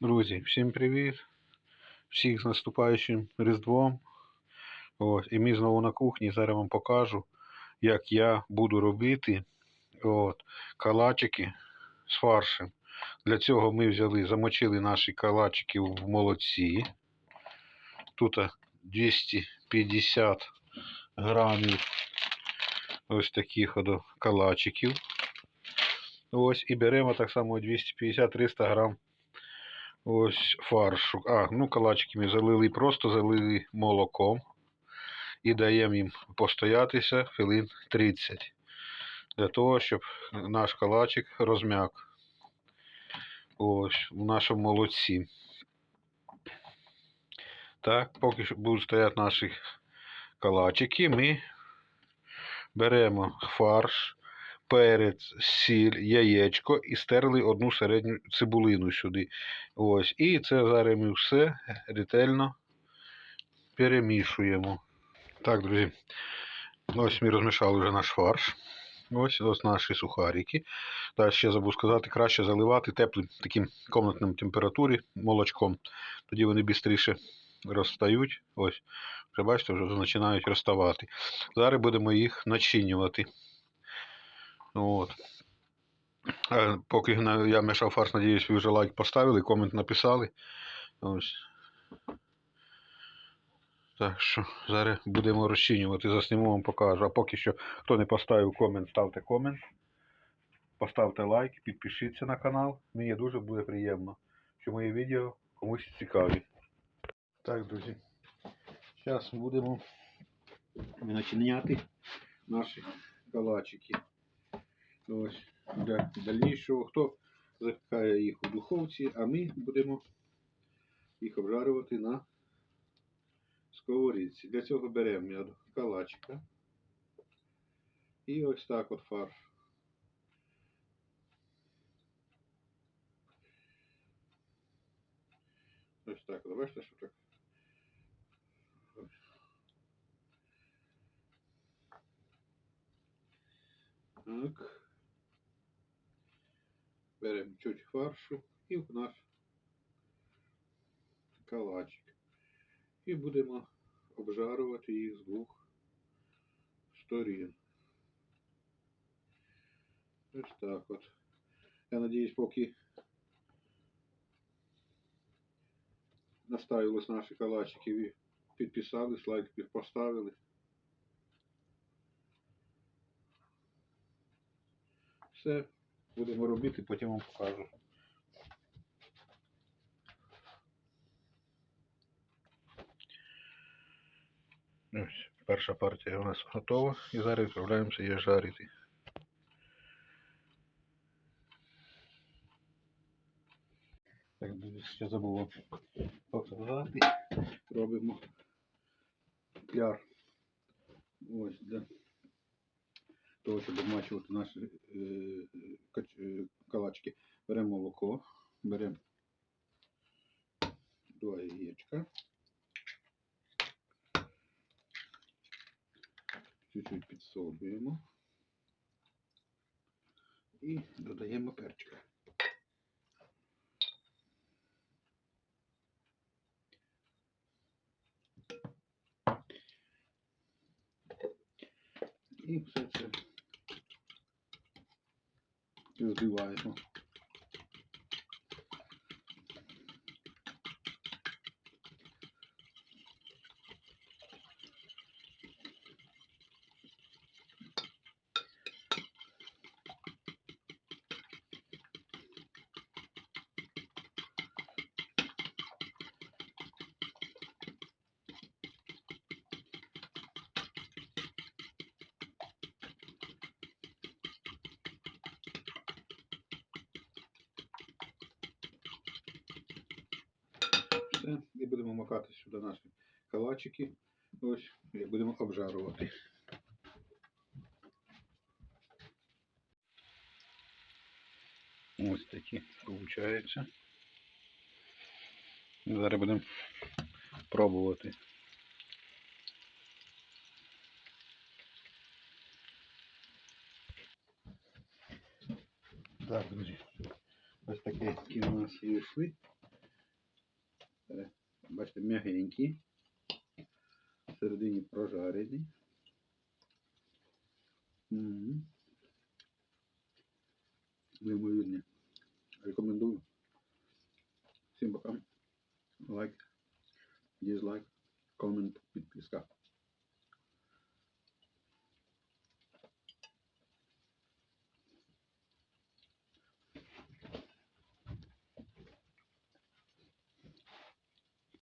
Друзі, всім привіт! Всіх з наступаючим Різдвом. Ось, і ми знову на кухні. Зараз вам покажу, як я буду робити от, калачики з фаршем. Для цього ми взяли, замочили наші калачики в молоці. Тут 250 грамів ось таких от калачиків. Ось, і беремо так само 250-300 грам ось фаршу. А, ну калачики ми залили, просто залили молоком. І даємо їм постоятися хвилин 30. Для того, щоб наш калачик розм'як. Ось, в нашому молоці. Так, поки будуть стояти наші калачики, ми беремо фарш, перець, сіль, яєчко і стерли одну середню цибулину сюди. Ось. І це зараз ми все ретельно перемішуємо. Так, друзі, ось ми розмішали вже наш фарш. Ось ось наші сухарики. Та ще забув сказати, краще заливати теплим таким комнатним температурі молочком. Тоді вони швидше розстають. Ось, вже бачите, вже починають розставати. Зараз будемо їх начинювати. От. Е, Поки я мішав фарш, надіюсь, ви вже лайк поставили, комент написали. Ось. Так що зараз будемо розчинювати, засніму вам покажу. А поки що, хто не поставив комент, ставте комент. Поставте лайк, підпишіться на канал. Мені дуже буде приємно, що мої відео комусь цікаві. Так, друзі. Зараз будемо начиняти наші калачики. Ось для дальнішого. Хто запікає їх у духовці, а ми будемо їх обжарювати на сковорідці. Для цього беремо калачика. І ось так от фарш. Ось так, бачите, що так. Так. Беремо чуть фаршу і в наш калачик. І будемо обжарувати їх з двох сторін. Ось так от. Я надіюсь, поки наставились наші калачики і підписались, лайк поставили. Все, будемо робити, потім вам покажу. Ось, перша партія у нас готова і зараз відправляємося її жарити. Так, ще забув показати. Робимо пляр. Ось для того, щоб обмачувати наші е, е, калачки. Беремо молоко, беремо два яєчка. Чуть-чуть підсолюємо. І додаємо перчика. І все це 就是另外一吗。Все. І будемо макати сюди наші калачики. Ось, і будемо обжарувати. Ось такі виходить. Зараз будемо пробувати. Так, друзі. Ось такі у нас вийшли. Бачите, м'ягенькі. Всередині прожарені. Неймовірні. Рекомендую. Всім пока. Лайк, дизлайк, комент, підписка.